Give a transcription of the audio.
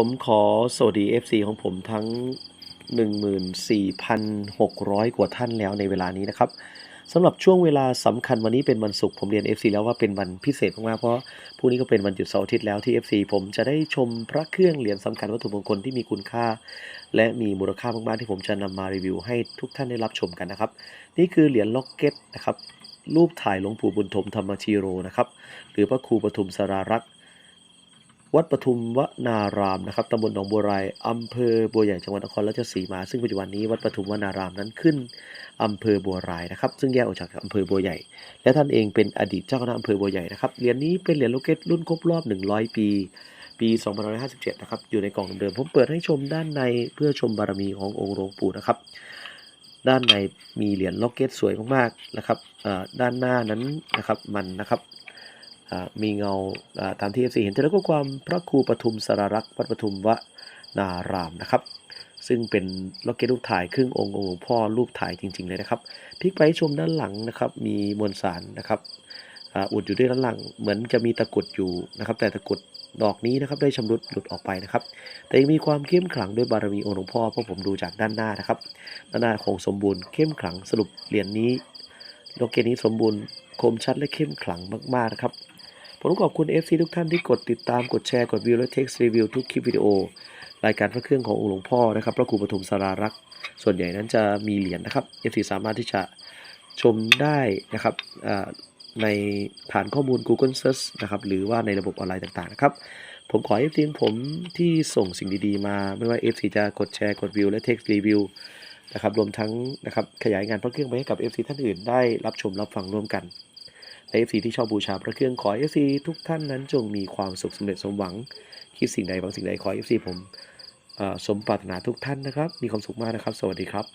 ผมขอสวัสดี FC ของผมทั้ง 14,600 กว่าท่านแล้วในเวลานี้นะครับสำหรับช่วงเวลาสำคัญวันนี้เป็นวันศุกร์ผมเรียน FC แล้วว่าเป็นวันพิเศษมากๆเพราะพรุ่งนี้ก็เป็นวันหยุดเสาร์อาทิตย์แล้วที่ FC ผมจะได้ชมพระเครื่องเหรียญสำคัญวัตถุมงคลที่มีคุณค่า และมีมูลค่ามากๆที่ผมจะนำมารีวิวให้ทุกท่านได้รับชมกันนะครับ นี่คือเหรียญล็อกเก็ตนะครับรูปถ่ายหลวงปู่บุญถมธรรมชีโรนะครับหรือพระครูปทุมสรารักษ์ วัดปทุมวนารามนะครับตำบลหนองบัวไรายอำเภอบัวใหญ่จังหวัดนครราชสีมา ซึ่งปัจจุบันนี้วัดปทุมวนารามนั้นขึ้นอำเภอบัวรายนะครับ ซึ่งแยกออกจากอำเภอบัวใหญ่ และท่านเองเป็นอดีตเจ้าคณะอำเภอบัวใหญ่นะครับเหรียญนี้เป็นเหรียญโลเกตรุ่นครบรอบ 100 ปี ปี2557 นะครับ อยู่ในกล่องเดิมผมเปิดให้ชมด้านในเพื่อชมบารมีขององค์หลวงปู่นะครับ ด้านในมีเหรียญล็อกเก็ตสวยมากๆนะครับด้านหน้านั้นนะครับมันนะครับ มีเงาตามที่ FC เห็นแต่แล้วก็ความพระครูปทุมสารรักษ์วัดปทุมวนารามนะครับ ซึ่งเป็นล็อกเก็ตรูปถ่ายครึ่งองค์องค์หลวงพ่อรูปถ่ายจริง ๆ เลยนะครับพลิกไปชมด้านหลังนะครับ มีมวลสารนะครับอ,อุดอยู่ด้วยด้านหลัง เหมือนจะมีตะกรุดอยู่นะครับ แต่ตะกรุดดอกนี้นะครับได้ชำรุดหลุดออกไปนะครับ แต่ยังมีความเข้มขลังด้วยบารมีองค์หลวงพ่อเพราะผมดูจากด้านหน้านะครับด้านหน้าคงสมบูรณ์เข้มขลังสรุปเหรียญนี้โลกเกตนี้สมบูรณ์ คมชัดและเข้มขลังมากๆนะครับผมขอบคุณ FC ทุกท่านที่กดติดตามกดแชร์กดวิวและเท็กซ์รีวิวทุกคลิปวิดีโอ รายการพระเครื่องขององค์หลวงพ่อนะครับพระครูปฐมสารารักษ์ส่วนใหญ่นั้นจะมีเหรียญนะครับ FC สามารถที่จะชมได้นะครับในฐานข้อมูล Google Search นะครับหรือว่าในระบบออนไลน์ต่างๆนะครับผมขอ FC ผมที่ส่งสิ่งดีๆมา ไม่ว่า FC จะกดแชร์กดวิวและเท็กซ์รีวิว นะครับรวมทั้งนะครับขยายงานพระเครื่องไปให้กับ FC ท่านอื่นได้รับชมรับฟังร่วมกันใน FC ที่ชอบบูชาพระเครื่องขอ FC ทุกท่านนั้นจงมีความสุขสำเร็จสมหวัง คิดสิ่งใดบางสิ่งใดขอ FC ผมสมปรารถนาทุกท่านนะครับ มีความสุขมากนะครับ สวัสดีครับ